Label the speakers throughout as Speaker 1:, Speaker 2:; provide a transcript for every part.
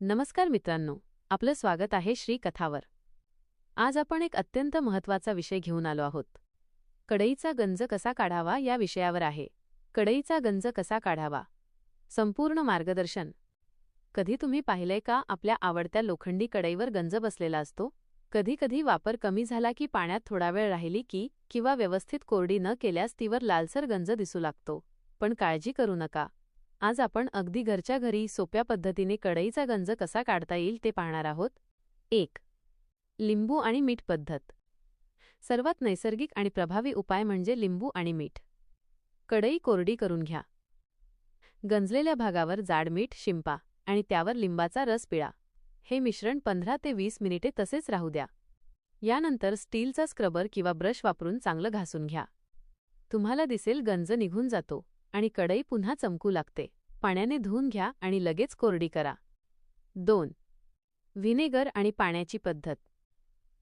Speaker 1: नमस्कार मित्रांनो आपलं स्वागत आहे श्री कथावर. आज आपण एक अत्यंत महत्त्वाचा विषय घेऊन आलो आहोत. कढईचा गंज कसा काढावा या विषयावर आहे. कढईचा गंज कसा काढावा? संपूर्ण मार्गदर्शन. कधी तुम्ही पाहिलंय का आपल्या आवडत्या लोखंडी कढईवर गंज बसलेला असतो? कधी कधी वापर कमी झाला की पाण्यात थोडा वेळ राहिली की किंवा व्यवस्थित कोरडी न केल्यास तीवर लालसर गंज दिसू लागतो. पण काळजी करू नका. आज आपण अगदी घरच्या घरी सोप्या पद्धतीने कढईचा गंज कसा काढता येईल ते पाहणार आहोत. एक. लिंबू आणि मीठ पद्धत. सर्वात नैसर्गिक आणि प्रभावी उपाय म्हणजे लिंबू आणि मीठ. कढई कोरडी करून घ्या. गंजलेल्या भागावर जाड मीठ शिंपा आणि त्यावर लिंबाचा रस पिळा. हे मिश्रण पंधरा ते वीस मिनिटे तसेच राहू द्या. यानंतर स्टीलचा स्क्रबर किंवा ब्रश वापरून चांगलं घासून घ्या. तुम्हाला दिसेल गंज निघून जातो आणि कढई पुन्हा चमकू लागते. पाण्याने धुवून घ्या आणि लगेच कोरडी करा. दोन. व्हिनेगर आणि पाण्याची पद्धत.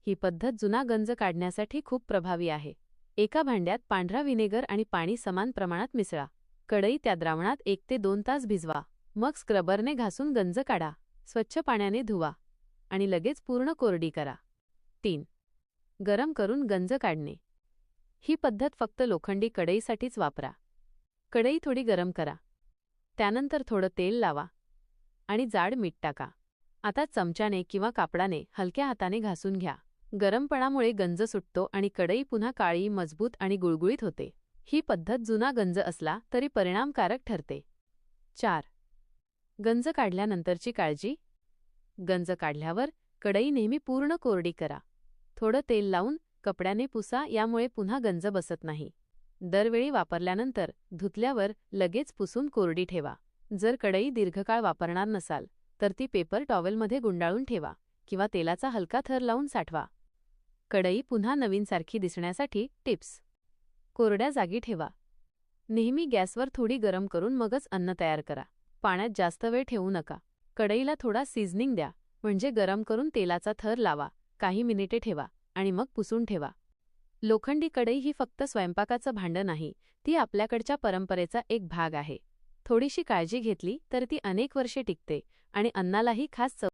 Speaker 1: ही पद्धत जुना गंज काढण्यासाठी खूप प्रभावी आहे. एका भांड्यात पांढरा व्हिनेगर आणि पाणी समान प्रमाणात मिसळा. कढई त्या द्रावणात एक ते दोन तास भिजवा. मग स्क्रबरने घासून गंज काढा. स्वच्छ पाण्याने धुवा. आणि लगेच पूर्ण कोरडी करा. तीन. गरम करून गंज काढणे. ही पद्धत फक्त लोखंडी कढईसाठीच वापरा. कढई थोडी गरम करा. त्यानंतर थोडं तेल लावा आणि जाड मीठ टाका. आता चमच्याने किंवा कापडाने हलक्या हाताने घासून घ्या. गरमपणामुळे गंज सुटतो आणि कढई पुन्हा काळी मजबूत आणि गुळगुळीत होते. ही पद्धत जुना गंज असला तरी परिणामकारक ठरते. चार. गंज काढल्यानंतरची काळजी. गंज काढल्यावर कढई नेहमी पूर्ण कोरडी करा. थोडं तेल लावून कपड्याने पुसा यामुळे पुन्हा गंज बसत नाही. दरवेळी वापरल्यानंतर धुतल्यावर लगेच पुसून कोरडी ठेवा. जर कढई दीर्घकाळ वापरणार नसाल तर ती पेपर टॉवेलमध्ये गुंडाळून ठेवा किंवा तेलाचा हलका थर लावून साठवा. कढई पुन्हा नवीनसारखी दिसण्यासाठी टिप्स. कोरड्या जागी ठेवा. नेहमी गॅसवर थोडी गरम करून मगच अन्न तयार करा. पाण्यात जास्त वेळ ठेवू नका. कढईला थोडा सीझनिंग द्या म्हणजे गरम करून तेलाचा थर लावा. काही मिनिटे ठेवा आणि मग पुसून ठेवा. लोखंडी कढई ही फक्त स्वयंपाकाचं भांडं नाही ती आपल्याकडच्या परंपरेचा एक भाग आहे. थोडीशी काळजी घेतली तर ती अनेक वर्षे टिकते आणि अन्नालाही खास चव